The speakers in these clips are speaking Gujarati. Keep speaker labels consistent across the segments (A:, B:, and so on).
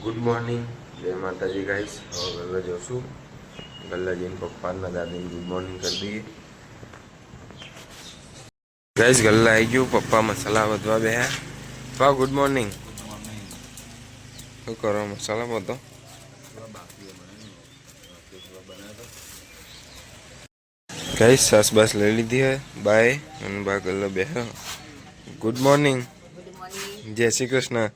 A: ગુડ મોર્નિંગ જય માતાજી ગાઈસ હવે ગલ્લા જોશું ગલ્લા જઈને પપ્પાના દાદીને ગુડ મોર્નિંગ કરી દઈએ ગાઈસ ગલ્લા આવી ગયું પપ્પા મસાલા વધવા બેહ્યા પપ્પા ગુડ મોર્નિંગ શું કરો મસાલા બધો ગાઈસ સાસ બાસ લઈ લીધી હે બાય અને બા ગલ્લા બેહ્યો ગુડ મોર્નિંગ જય શ્રી કૃષ્ણ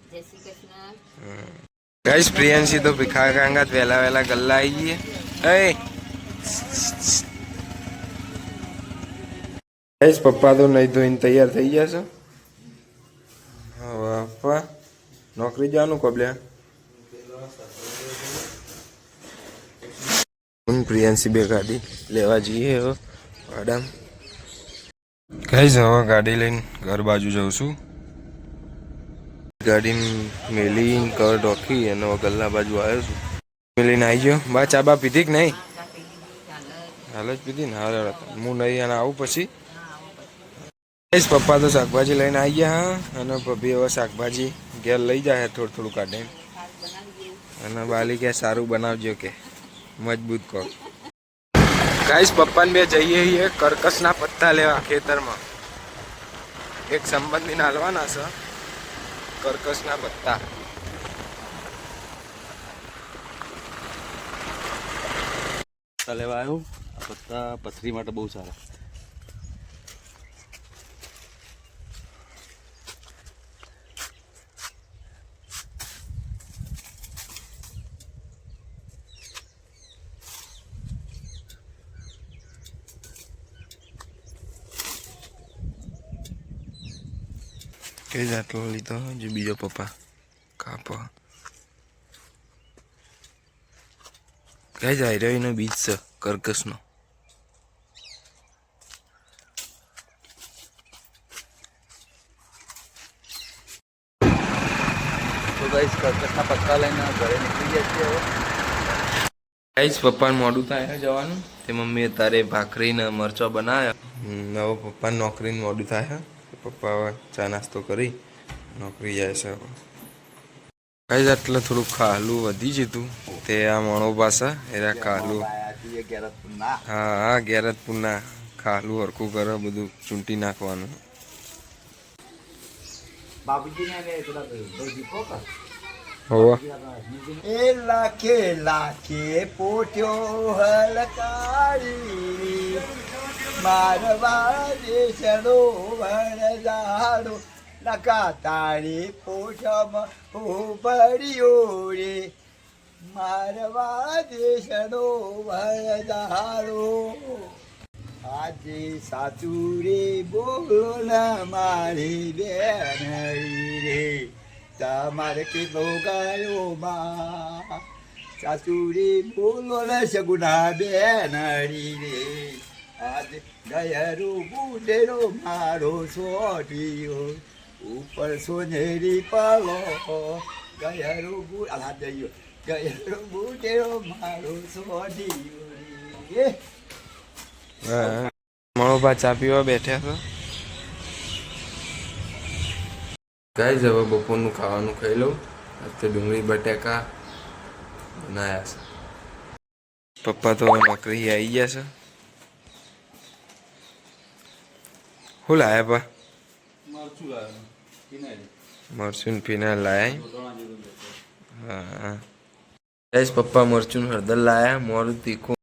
A: ગાઈસ પ્રિયંશી તો ભીખા કાંગાત વહેલા વહેલા ગલ્લા આવી ગઈ એ ગાઈસ પપ્પા તો નહીં ધોઈને તૈયાર થઈ ગયા છે હવે પપ્પા નોકરી જવાનું કોબલ્યા હું પ્રિયંશી બે ગાડી લેવા જઈએ હવે વાડામ ગાઈસ હવે ગાડી લઈને ઘર બાજુ જઉં છું ગાડી મેલી, કર રોકી અને વગલના બાજુ આવ્યો છું. મેલીને આવી ગયો. બા, ચા બા પીધી કે નહીં? હાલ જ પીધી ને, હાલ હું નહીં અને આવું પછી. પપ્પા તો શાકભાજી લઈને આવી ગયા હા. અને ભાભી હવે શાકભાજી ઘેર લઈ જાય થોડું થોડું કાઢીને. અને બાલી કે સારું બનાવજો કે. મજબૂત કહો ગાઈસ, પપ્પાને બે જઈએ છીએ કરકસના પત્તા લેવા ખેતરમાં. એક સંબંધીને હાલવાના છે. કરકસના પત્તા
B: પત્તા આવ્યો. આ પત્તા પથરી માટે બહુ સારા.
A: કઈ આટલો લીધો જે બીજો પપ્પા કાપો કઈ જાય રહ્યો એનો બીજ છે કર્કશનો
B: તો ગાઈસ કર્કટના પત્તા લઈને ઘરે નીકળી ગયા છીએ હવે
A: ગાઈસ પપ્પાને મોડું થાય જવાનું તે મમ્મીએ તારે ભાખરીને મરચો બનાવ્યા હવે પપ્પાને નોકરીને મોડું થાય પપ્પા હવે ચા નાસ્તો કરી નોકરી જાય છે ગાઈસ એટલે થોડું ખાલું વધી જતું. તે આ મણો પાસે એરા ખાલું. હા હા ગેરતપુરના ખાલું હરખું કરે બધું ચૂંટી નાખવાનું.
C: એ લાખે લાખે પોટ્યો હલકારી. મારવા દેશનો વણઝાડો લકા તારી પોષમ ઉભર્યો રે મારવા દેશનો વણઝાડો આજે સાચું રે બોલો ના મારી બેનડી રે તમારે કેટલો ગાયો માં? સાસુરી બોલો ને સગુના બેનડી રે આજે ગયરું બુડેરો મારો સોટીયો ઉપર સોનેરી પાલો. ગયરું બુ આ જઈયો ગયરું બુડેરો મારો
A: હા. મણોબા ચા પીવા બેઠ્યા છો. ગઈ હવે બપોરનું ખાવાનું ખાઈ લઉં. તો ડુંગળી, બટાકા બનાયા છે. પપ્પા તો નોકરી આવી ગયા છે. શું લાયા પા
B: મરચું
A: ફિનાલ લાયા હા ગાઈસ પપ્પા મરચું હળદર લાયા મોરું તીખું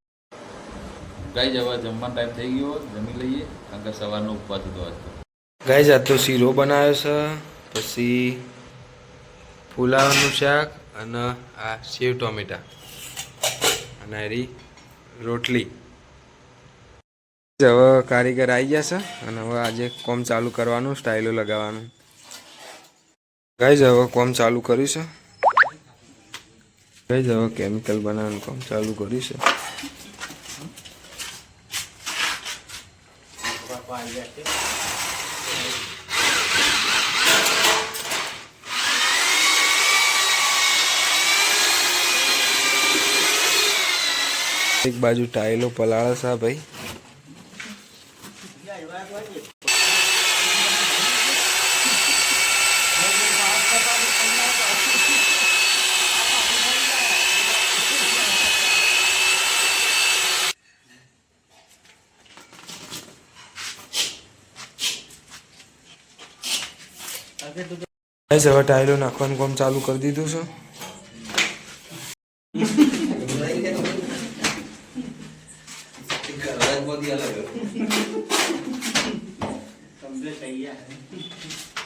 B: ગાઈસ હવે જમવાનો ટાઈમ થઈ ગયો જમી લઈએ કારણ કે સવારનો ઉપવાસ હતો આજ
A: ગાઈસ આ તો શીરો બનાવ્યો છે પછી ફુલાવાનું શાક અને આ સેવ ટોમેટા અને રોટલી હવે કારીગર આવી ગયા છે અને હવે આજે કોમ ચાલુ કરવાનું, સ્ટાઇલો લગાવવાનું. ગાઈઝ હવે કોમ ચાલુ કર્યું છે. ગાઈઝ હવે કેમિકલ બનાવવાનું કોમ ચાલુ કર્યું છે. એક બાજુ ટાઈલો પલાળે છે ભાઈ.
B: હવે ટાયરો નાખવાનું કામ ચાલુ કરી દીધું છે. એટલે કહી